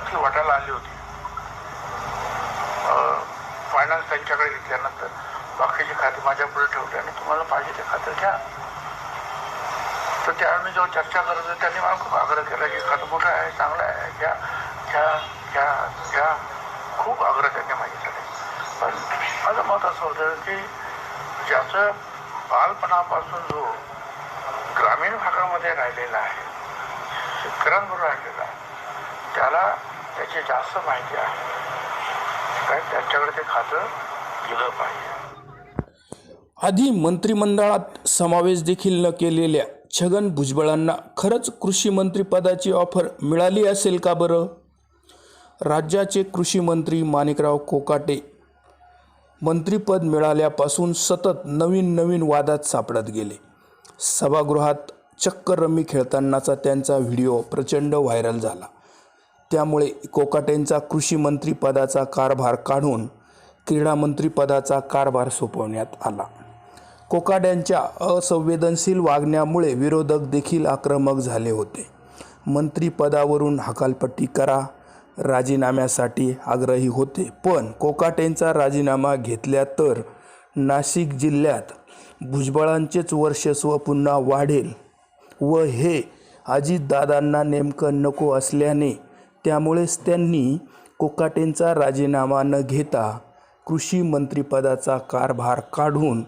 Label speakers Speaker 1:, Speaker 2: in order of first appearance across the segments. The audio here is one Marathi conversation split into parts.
Speaker 1: ती वाटायला आली होती. फायनान्स त्यांच्याकडे घेतल्यानंतर बाकीची खाती माझ्यापुढे ठेवली आणि तुम्हाला पाहिजे ते खातं घ्या. तर त्यावेळी मी जेव्हा चर्चा करत होते त्यांनी मला खूप आग्रह केला की खातं मोठं आहे चांगलं आहे घ्या घ्या घ्या घ्या. खूप आग्रह त्यांनी माझ्याकडे पण माझं मत असं होतं की ज्याचं बालपणापासून जो ग्रामीण भागामध्ये राहिलेला आहे शेतकऱ्यांबरोबर राहिलेला त्याला त्याची जास्त माहिती आहे. काय त्यांच्याकडे ते खातं गेलं पाहिजे.
Speaker 2: आधी मंत्रिमंडळात समावेश देखील न केलेल्या छगन भुजबळांना खरंच कृषी मंत्रीपदाची ऑफर मिळाली असेल का बरं? राज्याचे कृषी मंत्री माणिकराव कोकाटे मंत्रिपद मिळाल्यापासून सतत नवीन नवीन वादात सापडत गेले. सभागृहात चक्क रमी खेळतानाचा त्यांचा व्हिडिओ प्रचंड व्हायरल झाला. त्यामुळे कोकाटेंचा कृषी मंत्रीपदाचा कारभार काढून क्रीडामंत्रीपदाचा कारभार सोपवण्यात आला. कोकाड्यांच्या असंवेदनशील वागण्यामुळे विरोधक देखील आक्रमक झाले होते. मंत्रीपदावरून हकालपट्टी करा राजीनाम्यासाठी आग्रही होते. पण कोकाटेंचा राजीनामा घेतल्या तर नाशिक जिल्ह्यात भुजबळांचेच वर्चस्व पुन्हा वाढेल व हे अजितदादांना नेमकं नको असल्याने त्यामुळेच त्यांनी कोकाटेंचा राजीनामा न घेता कृषी मंत्रिपदाचा कारभार काढून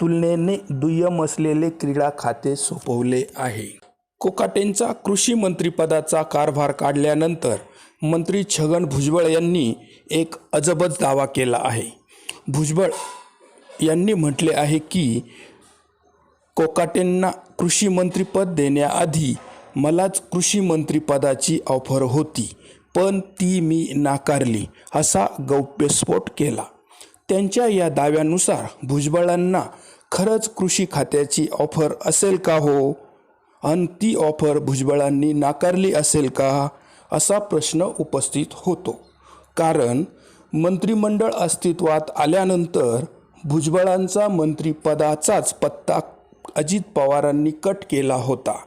Speaker 2: तुलनेने दुय्यम असलेले क्रीडा खाते सोपवले आहे. कोकाटेंचा कृषी मंत्रिपदाचा कारभार काढल्यानंतर मंत्री छगन भुजबळ यांनी एक अजबच दावा केला आहे. भुजबळ यांनी म्हटले आहे की कोकाटेंना कृषी मंत्रीपद देण्याआधी मलाच कृषी मंत्रीपदाची ऑफर होती पण ती मी नाकारली असा गौप्यस्फोट केला. त्यांच्या या दाव्यानुसार भुजबळांना खरंच कृषी खात्याची ऑफर असेल का हो? आणि ती ऑफर भुजबळांनी नाकारली असेल का? असा प्रश्न उपस्थित होतो. कारण मंत्रिमंडळ अस्तित्वात आल्यानंतर भुजबळांचा मंत्रिपदाचाच पत्ता अजित पवारांनी कट केला होता.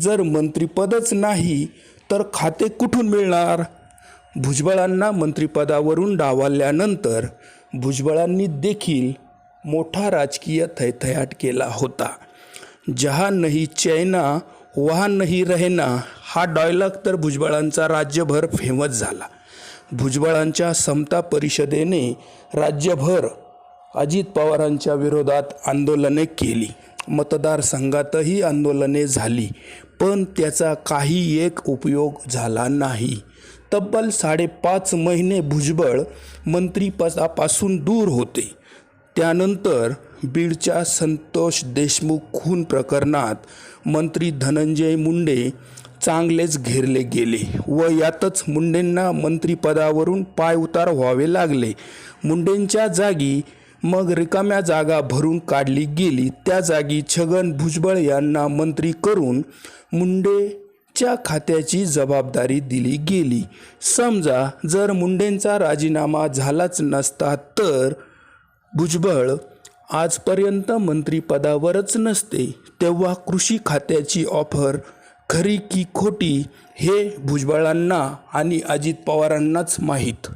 Speaker 2: जर मंत्रिपदच नाही तर खाते कुठून मिळणार? भुजबळांना मंत्रिपदावरून डावलल्यानंतर भुजबळांनी देखील मोठा राजकीय थैथयाट केला होता. जहा नाही चैना वहा नाही रहेना हा डायलॉग तर भुजबळांचा राज्यभर फेमस झाला. भुजबळांच्या समता परिषदेने राज्यभर अजित पवारांच्या विरोधात आंदोलने केली. मतदारसंघातही आंदोलने झाली पण त्याचा काही एक उपयोग झाला नाही. तब्बल साडेपाच महिने भुजबळ मंत्रीपदापासून दूर होते. त्यानंतर बीडच्या संतोष देशमुख खून प्रकरणात मंत्री धनंजय मुंडे चांगलेच घेरले गेले व यातच मुंडेंना मंत्रिपदावरून पायउतार व्हावे लागले. मुंडेंच्या जागी मग रिकाम्या जागा भरून काढली गेली. त्या जागी छगन भुजबळ यांना मंत्री करून मुंडेच्या खात्याची जबाबदारी दिली गेली. समजा जर मुंडेंचा राजीनामा झालाच नसता तर भुजबळ आजपर्यंत मंत्रिपदावरच नसते. तेव्हा कृषी खात्याची ऑफर खरी की खोटी हे भुजबळांना आणि अजित पवारांनाच माहीत.